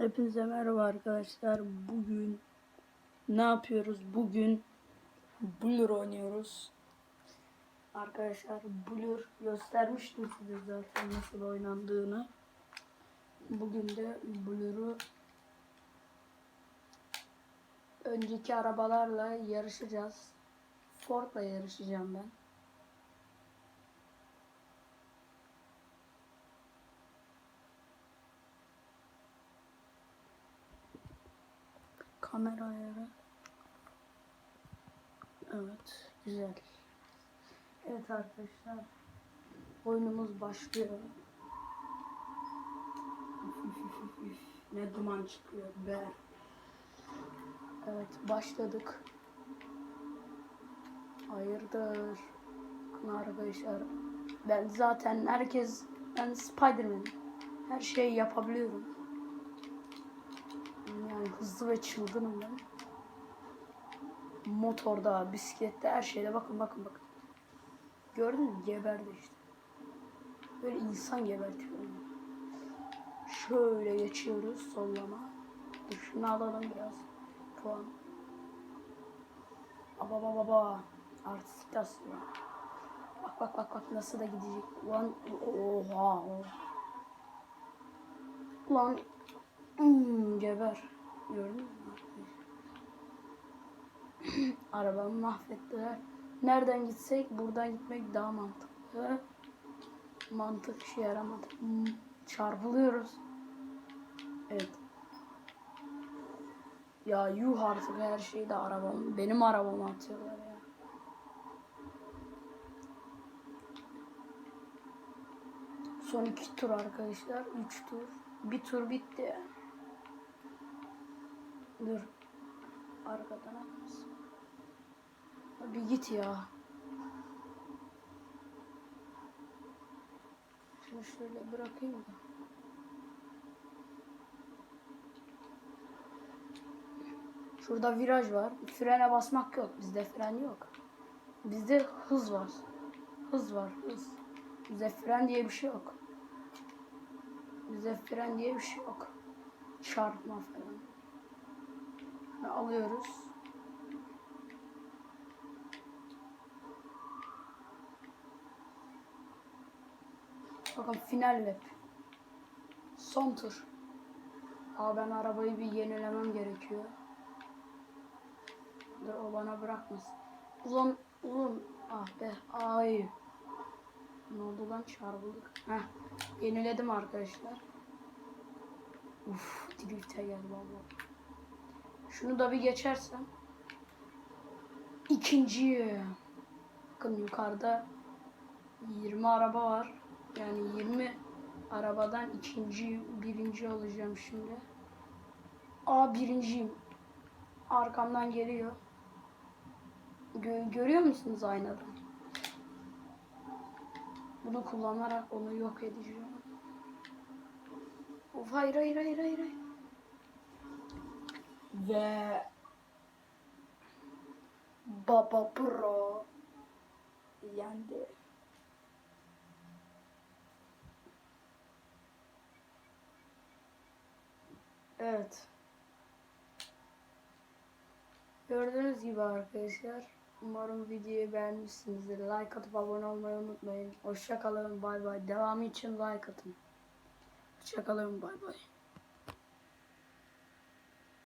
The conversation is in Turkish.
Hepinize merhaba arkadaşlar. Bugün ne yapıyoruz? Bugün Blur oynuyoruz. Arkadaşlar Blur göstermiştim size zaten nasıl oynandığını. Bugün de Blur'u önceki arabalarla yarışacağız. Ford'la yarışacağım ben. Kamera ayarı. Evet, güzel. Evet arkadaşlar. Oyunumuz başlıyor. Ne duman çıkıyor be. Evet, başladık. Hayırdır? Arkadaşlar. Ben zaten herkes ben Spiderman. Her şeyi yapabiliyorum. Hızlı ve çılgınım ben. Motorda, bisiklette, her şeyde bakın bakın bakın. Gördün mü? Geberdi işte. Böyle insan gebertiyorum. Şöyle geçiyoruz sollama. Şunu alalım biraz. Puan. Baba baba baba. Artistik aslında. Bak bak bak bak nasıl da gidecek. Ulan oha. Ulan Hmm, geber. Gördün mü? Arabamı mahvettiler. Nereden gitsek buradan gitmek daha mantıklı. Mantık işe yaramadı. Hmm, çarpılıyoruz. Evet. Ya yuh artık her şeyi de arabam. Benim arabama atıyorlar ya. Son iki tur arkadaşlar. Üç tur. Bir tur bitti. Dur. Arkadan atmasın. Bir git ya. Şunu şöyle bırakayım da. Şurada viraj var. Frene basmak yok. Bizde fren yok. Bizde hız var. Hız var. Hız. Bizde fren diye bir şey yok. Bizde fren diye bir şey yok. Çarpma falan. Alıyoruz. Bakın final lap. Son tur. Aa ben arabayı bir yenilemem gerekiyor. Dur o bana bırakmasın. Ulan ulan ah be ay. Ne oldu lan çarpıldık. Heh yeniledim arkadaşlar. Uf drift'e gel valla. Şunu da bir geçersem. İkinci. Bakın yukarıda 20 araba var. Yani 20 arabadan ikinci, birinci olacağım şimdi. Aa birinciyim. Arkamdan geliyor. Gö- görüyor musunuz aynadan? Bunu kullanarak onu yok edeceğim. Of hayır hayır hayır hayır. hayır. Ve Baba Pro yendi. Evet. Gördüğünüz gibi arkadaşlar. Umarım videoyu beğenmişsinizdir. Like atıp abone olmayı unutmayın. Hoşça kalın. Bay bay. Devamı için like atın. Hoşça kalın. Bay bay.